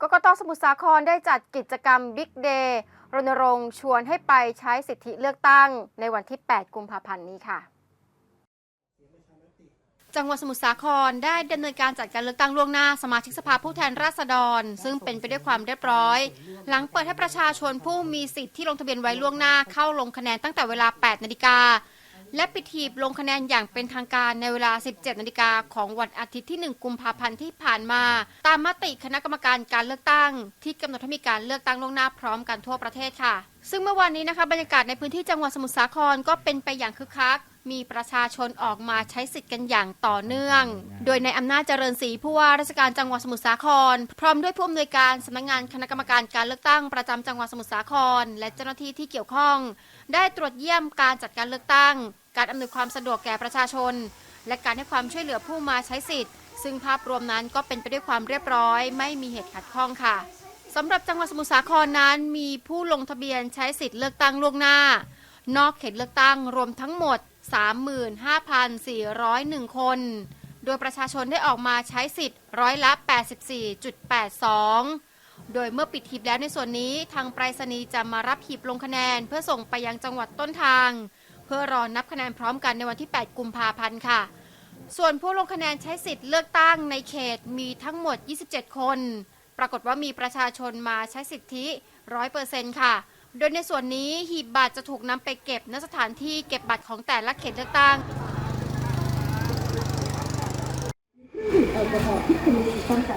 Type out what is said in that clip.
กกตสมุทรสาครได้จัดกิจกรรมบิ๊กเดย์รณรงค์ชวนให้ไปใช้สิทธิเลือกตั้งในวันที่ 8 กุมภาพันธ์นี้ค่ะ จังหวัดสมุทรสาครได้ดำเนินการจัดการเลือกตั้งล่วงหน้าสมาชิกสภาผู้แทนราษฎร ซึ่งเป็นไปด้วยความเรียบร้อย หลังเปิดให้ประชาชนผู้มีสิทธิ์ที่ลงทะเบียนไว้ล่วงหน้าเข้าลงคะแนนตั้งแต่เวลา 8 นาฬิกา และปิดหีบลงคะแนนอย่างเป็นทางการในเวลา 17 นาฬิกาของวันอาทิตย์ที่ 1 กุมภาพันธ์ที่ผ่านมา ตามมติคณะกรรมการการเลือกตั้ง ที่กำหนดให้มีการเลือกตั้งล่วงหน้าพร้อมกันทั่วประเทศค่ะ ซึ่งเมื่อวานนี้นะคะบรรยากาศในพื้นที่จังหวัดสมุทรสาครก็เป็นไปอย่างคึกคัก มีประชาชนออกมาใช้สิทธิ์กันอย่างต่อเนื่อง โดยในอำนาจเจริญศรีผู้ว่าราชการจังหวัดสมุทรสาคร พร้อมด้วยผู้อำนวยการสำนักงานคณะกรรมการการเลือกตั้งประจำจังหวัดสมุทรสาคร และเจ้าหน้าที่ที่เกี่ยวข้อง ได้ตรวจเยี่ยมการจัดการเลือกตั้ง การอำนวยความสะดวกแก่ประชาชน และการให้ความช่วยเหลือผู้มาใช้สิทธิ์ ซึ่งภาพรวมนั้นก็เป็นไปด้วยความเรียบร้อย ไม่มีเหตุขัดข้องค่ะ สำหรับจังหวัดสมุทรสาครนั้นมีผู้ลงทะเบียนใช้สิทธิ์เลือกตั้งล่วงหน้า นอกเขตเลือกตั้งรวมทั้งหมด 35,401 คน โดยประชาชนได้ออกมาใช้สิทธิ์ร้อยละ 84.82 โดยเมื่อปิดหีบแล้วในส่วนนี้ทางไปรษณีย์จะมารับหีบลงคะแนน เพื่อส่งไปยังจังหวัดต้นทาง เพื่อรอนับคะแนนพร้อมกันในวันที่ 8 กุมภาพันธ์ค่ะ ส่วนผู้ลงคะแนนใช้สิทธิ์เลือกตั้งในเขตมีทั้งหมด 27 คน ปรากฏว่ามีประชาชนมาใช้สิทธิร้อยเปอร์เซ็นต์ค่ะ โดยในส่วนนี้หีบบัตรจะถูกนำไปเก็บณสถานที่เก็บบัตรของแต่ละเขตเลือกตั้งแอลกอฮอล์ที่คุณตั้งแต่